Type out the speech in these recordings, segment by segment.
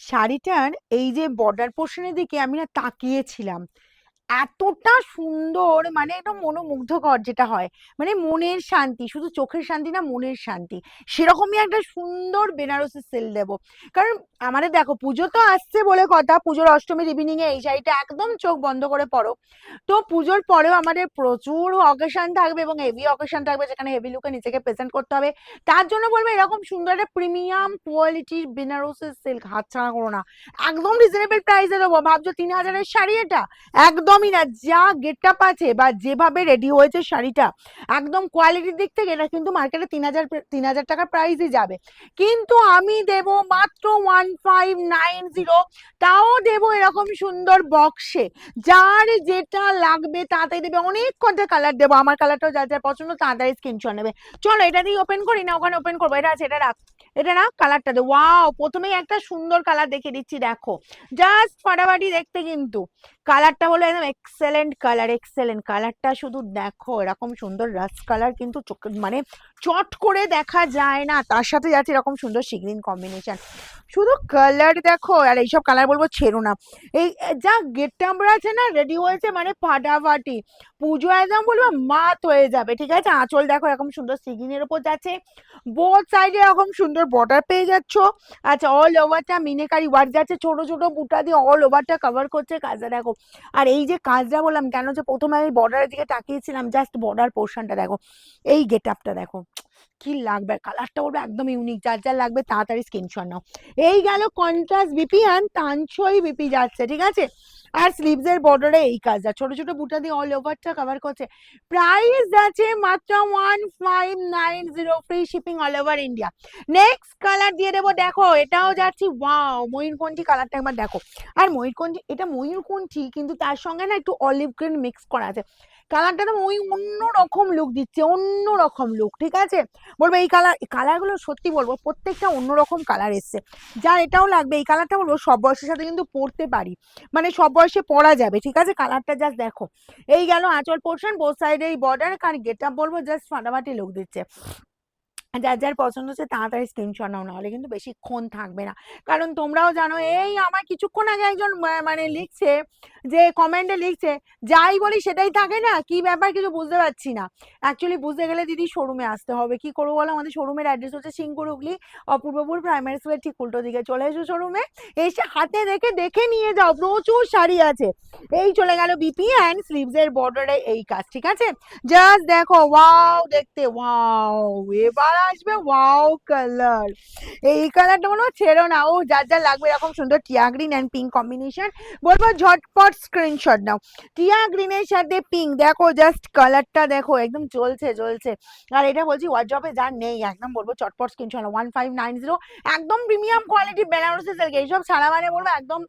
শাড়িটার এই যে বর্ডার পোর্শনের দিকে আমি না তাকিয়েছিলাম। এতটা সুন্দর মানে একদম মনোমুগ্ধকর যেটা হয়। মানে মনের শান্তি, শুধু চোখের শান্তি না, মনের শান্তি। সেরকমই একটা সুন্দর বেনারসি সেল দেবো। কারণ আমাদের দেখো, পুজো তো আসছে বলে কথা, পুজোর অষ্টমীর ইভিনিং এ এই শাড়িটা একদম চোখ বন্ধ করে পরো। তো পুজোর পরেও আমাদের প্রচুর অকেশন থাকবে এবং হেভি অকেশন থাকবে, যেখানে হেভি লুকে নিজেকে প্রেজেন্ট করতে হবে। তার জন্য বলব, এরকম সুন্দর একটা প্রিমিয়াম কোয়ালিটির বেনারসি সিল্ক হাতছাড়া করো না। একদম রিজনেবল প্রাইসে দেবো। ভাবছ তিন হাজারের শাড়ি এটা? একদমই না যা গেট আপ আছে বা যেভাবে রেডি হয়েছে শাড়িটা, একদম কোয়ালিটির দিক থেকে এটা কিন্তু মার্কেটে তিন হাজার তিন হাজার টাকার প্রাইসই যাবে। কিন্তু আমি দেব মাত্র ওয়ান ফাইভ নাইন জিরো তাও দেব এরকম সুন্দর বক্সে যার যেটা লাগবে তাড়াতাড়ি দেবে, অনেক কটা কালার দেবো। আমার কালারটাও যা যা পছন্দ, তাড়াতাড়ি স্ক্রিনশট নেবে। চলো এটা দিয়ে ওপেন করি না, ওখানে ওপেন করব। এটা আছে, এটা রাখ। এটা না কালারটা দে। ওয়াও প্রথমেই একটা সুন্দর কালার দেখে দিচ্ছি, দেখো। জাস্ট ফাটাফাটি দেখতে কিন্তু। কালারটা হলো একদম এক্সেলেন্ট কালার এক্সেলেন্ট কালারটা শুধু দেখো, এরকম সুন্দর রাস্ট কালার কিন্তু মানে চট করে দেখা যায় না, তার সাথে যাচ্ছে এরকম সুন্দর সিগ্রিন কম্বিনেশন শুধু কালার দেখো, আর এইসব কালার বলব ছেড়ো না। এই যা গেট আমরা আছে না রেডি হয়েছে মানে ফাটাফাটি। পুজো একদম বলব মাত হয়ে যাবে, ঠিক আছে? আঁচল দেখো এরকম সুন্দর সিগিনের ওপর যাচ্ছে। বোথ সাইডে এরকম সুন্দর বর্ডার পেয়ে যাচ্ছ। আচ্ছা অল ওভারটা মিনেকারি ওয়ার্ক যাচ্ছে, ছোট ছোট বুটা দিয়ে অল ওভারটা কভার করছে, কাজটা দেখো। আর এই যে কাজটা বললাম, কেন যে প্রথমে আমি বর্ডারের দিকে তাকিয়েছিলাম জাস্ট বর্ডার পোর্শনটা দেখো, এই গেট আপটা দেখো, কি লাগবে কালারটা বলবে একদম ইউনিক যার যার লাগবে তাড়াতাড়ি স্ক্রিনশট নাও। এই গেল কন্ট্রাস্ট বিপি অ্যান্ড তানছই বিপি যাচ্ছে, ঠিক আছে? আর স্লিভস এর বর্ডারে এই কাজ কাজটা ছোট ছোট বুটা দিয়ে অল ওভারটা কভার করছে। প্রাইস যাচ্ছে মাত্র one five nine zero free shipping all over India next colour দিয়ে দেবো, দেখো, এটাও যাচ্ছি ওয়াও ময়ূরকণ্ঠী কালারটা একবার দেখো। আর ময়ূরকণ্ঠী, এটা ময়ূরকণ্ঠী, কিন্তু তার সঙ্গে না একটু অলিভ গ্রিন মিক্স করা আছে। কালারটা না ওই অন্য রকম লুক দিচ্ছে, অন্য রকম লুক ঠিক আছে? বলব এই কালার কালারগুলো সত্যি বলব, প্রত্যেকটা অন্য রকম কালার এসছে। যার এটাও লাগবে, এই কালারটা বলব, সব বয়সের সাথে কিন্তু পরতে পারি। মানে সব বয়সে পরা যাবে, ঠিক আছে? কালারটা জাস্ট দেখো। এই গেল আঁচল পোর্শন বোথ সাইডে এই বর্ডার কারণ গেট আপ বলব জাস্ট ফাটাফাটি লোক দিচ্ছে। যার যার পছন্দ হচ্ছে তাড়াতাড়ি স্ক্রিনশট নাও, নাহলে কিন্তু বেশিক্ষণ থাকবে না। কারণ তোমরাও জানো, এই আমার কিছুক্ষণ আগে একজন মানে লিখছে যে কমেন্টে লিখছে, যাই বলি সেটাই থাকে না? কি ব্যাপার? কিছু বুঝতে পারছি না। অ্যাকচুয়ালি বুঝতে গেলে দিদি শোরুমে আসতে হবে। কি করব বলো? আমাদের শোরুমের অ্যাড্রেস হচ্ছে সিঙ্গুর হুগলি, অপূর্বপুর প্রাইমারি স্কুলের ঠিক উল্টো দিকে। চলে এসো শোরুমে এসে হাতে দেখে দেখে নিয়ে যাও। প্রচুর শাড়ি আছে। এই চলে গেল বিপি অ্যান্ড স্লিভস এর বর্ডারে এই কাজ, ঠিক আছে? জাস্ট দেখো ওয়াও দেখতে ওয়াও এবার আসবে ওয়াও কালার এই কালারটা মনে ছেড়ো না। ও, যার যার লাগবে এরকম সুন্দর টিয়া গ্রিন অ্যান্ড পিঙ্ক কম্বিনেশন বলব ঝটপট স্ক্রিনশট নাও। টিয়া গ্রিনের সাথে পিঙ্ক দেখো জাস্ট কালারটা দেখো, একদম চলছে চলছে আর এটা বলছি ওয়ার্ড্রপে যার নেই, একদম বলব চটপট screenshot one five nine zero একদম প্রিমিয়াম কোয়ালিটি বেনারসি সিল্ক এইসব সারা মানে বলব একদম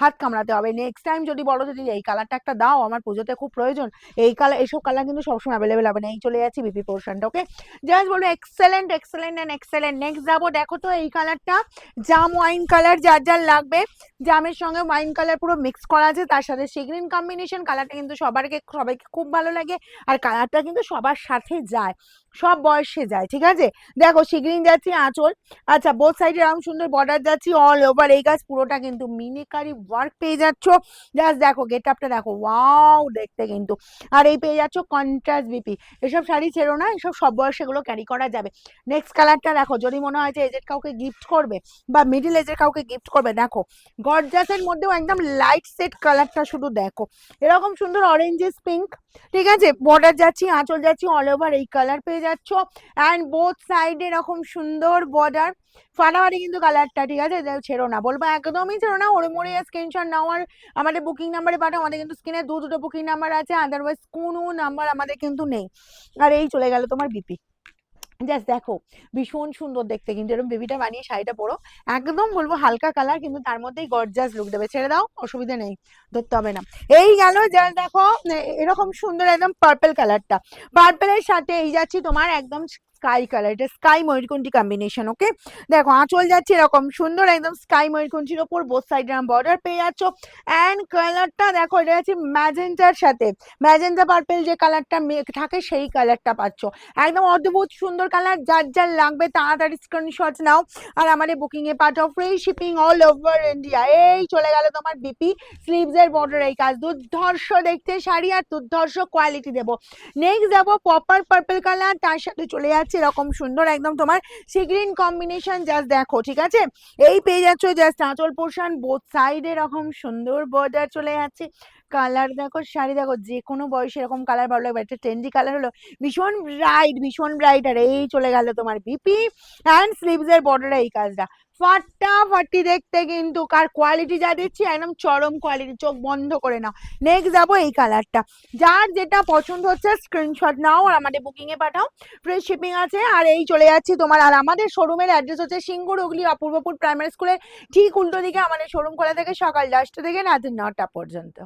হাত কামড়াতে হবে। নেক্সট টাইম যদি বলো যদি এই কালারটা একটা দাও, আমার পুজোতে খুব প্রয়োজন। এই কালার এইসব কালার কিন্তু সবসময় অ্যাভেলেবেল হবে না। এই চলে যাচ্ছি বিপি পোর্শনটা ওকে জাস্ট বলব excellent excellent and excellent next যাব, দেখো তো এই কালারটা জাম ওয়াইন কালার যার যার লাগবে। জামের সঙ্গে ওয়াইন কালার পুরো মিক্স করা আছে, তার সাথে সিগ্রিন কম্বিনেশন কালারটা কিন্তু সবারকে সবাইকে খুব ভালো লাগে। আর কালারটা কিন্তু সবার সাথে যায়, সব বয়সে যায়, ঠিক আছে? দেখো সিগ্রিন যাচ্ছি, আঁচল। আচ্ছা বোথ সাইডে এরকম সুন্দর বর্ডার যাচ্ছি অল ওভার এই গাছ পুরোটা কিন্তু মিনিকারি ওয়ার্ক পেয়ে যাচ্ছ। জাস্ট দেখো গেট আপটা দেখো ওয়াও দেখতে কিন্তু। আর এই পেয়ে যাচ্ছ কন্ট্রাস্ট বিপি এসব শাড়ি ছেড়ো না, এসব সব বয়সে এগুলো ক্যারি করা যাবে। নেক্সট কালারটা দেখো, যদি মনে হয় যে এজের কাউকে গিফট করবে বা মিডিল এজের কাউকে গিফট করবে, দেখো গর্জাসের মধ্যেও একদম লাইট সেট কালারটা শুধু দেখো। এরকম সুন্দর অরেঞ্জেস পিঙ্ক ঠিক আছে? বর্ডার যাচ্ছি, আঁচল যাচ্ছি অল ওভার এই কালার পেয়ে যাচ্ছ। অ্যান্ড বোথ সাইডে এরকম সুন্দর বর্ডার ফাটাফাটি কিন্তু কালারটা ঠিক আছে? ছেড়ো না, বলব একদমই ছেড়ো না ওরে মোড়ে স্ক্রিনশট নাও আর আমাদের বুকিং নাম্বারে পাঠাও। আমাদের কিন্তু স্ক্রিনে দু দুটো বুকিং নাম্বার আছে আদারওয়াইজ কোনো নাম্বার আমাদের কিন্তু নেই। আর এই চলে গেল তোমার বিপি জাস্ট দেখো, ভীষণ সুন্দর দেখতে। কিন্তু এরকম বেবিটা বানিয়ে শাড়িটা পরো, একদম বলব হালকা কালার কিন্তু তার মধ্যেই গর্জাস লুক দেবে। ছেড়ে দাও, অসুবিধা নেই, ধরতে হবে না। এই গেল যা দেখো, এরকম সুন্দর একদম পার্পল কালারটা পার্পেলের সাথে এই যাচ্ছি তোমার একদম স্কাই কালার এটা স্কাই ময়ূরকণ্ঠী কম্বিনেশন ওকে দেখো, আঁচল যাচ্ছে এরকম, সুন্দর একদম স্কাই ময়ূরকণ্ঠীর ওপর বোথ সাইড এরকম বর্ডার পেয়ে যাচ্ছ। অ্যান্ড কালারটা দেখো, এটা আছে ম্যাজেন্টার সাথে ম্যাজেন্টা পার্পেল যে কালারটা থাকে, সেই কালারটা পাচ্ছ। একদম অদ্ভুত সুন্দর কালার যার যার লাগবে তাড়াতাড়ি স্ক্রিনশট নাও। আর আমাদের বুকিং এ পাঠাও free shipping all over India এই চলে গেল তোমার বিপি স্লিভস এর বর্ডার এই কাজ। দুর্ধর্ষ দেখতে শাড়ি আর দুর্ধর্ষ কোয়ালিটি দেবো। নেক্সট যাব পপার পার্পেল কালার তার সাথে চলে যাচ্ছে এরকম সুন্দর একদম তোমার সি গ্রিন কম্বিনেশন জাস্ট দেখো, ঠিক আছে? এই পেয়ে যাচ্ছ জাস্ট আঁচল পোর্শন বোথ সাইড এরকম সুন্দর বর্ডার চলে যাচ্ছে। কালার দেখো, শাড়ি দেখো যে কোনো বয়সে এরকম কালার ভালো লাগবে। একটা ট্রেন্ডি কালার হলো ভীষণ ব্রাইট ভীষণ ব্রাইট আর এই চলে গেল তোমার বিপি অ্যান্ড স্লিভস এর বর্ডারে এই কাজটা। ফাটাফাটি দেখতে কিন্তু কার কোয়ালিটি যা দিচ্ছি একদম চরম কোয়ালিটি চোখ বন্ধ করে নাও। নেক্সট যাব এই কালারটা যার যেটা পছন্দ হচ্ছে স্ক্রিনশট নাও আর আমাদের বুকিং এ পাঠাও। ফ্রি শিপিং আছে আর এই চলে যাচ্ছি তোমার আর আমাদের শোরুমের অ্যাড্রেস হচ্ছে সিঙ্গুর হুগলি, অপূর্বপুর প্রাইমারি স্কুলের ঠিক উল্টো দিকে আমাদের শোরুম খোলা থেকে? সকাল দশটা থেকে রাত নটা পর্যন্ত।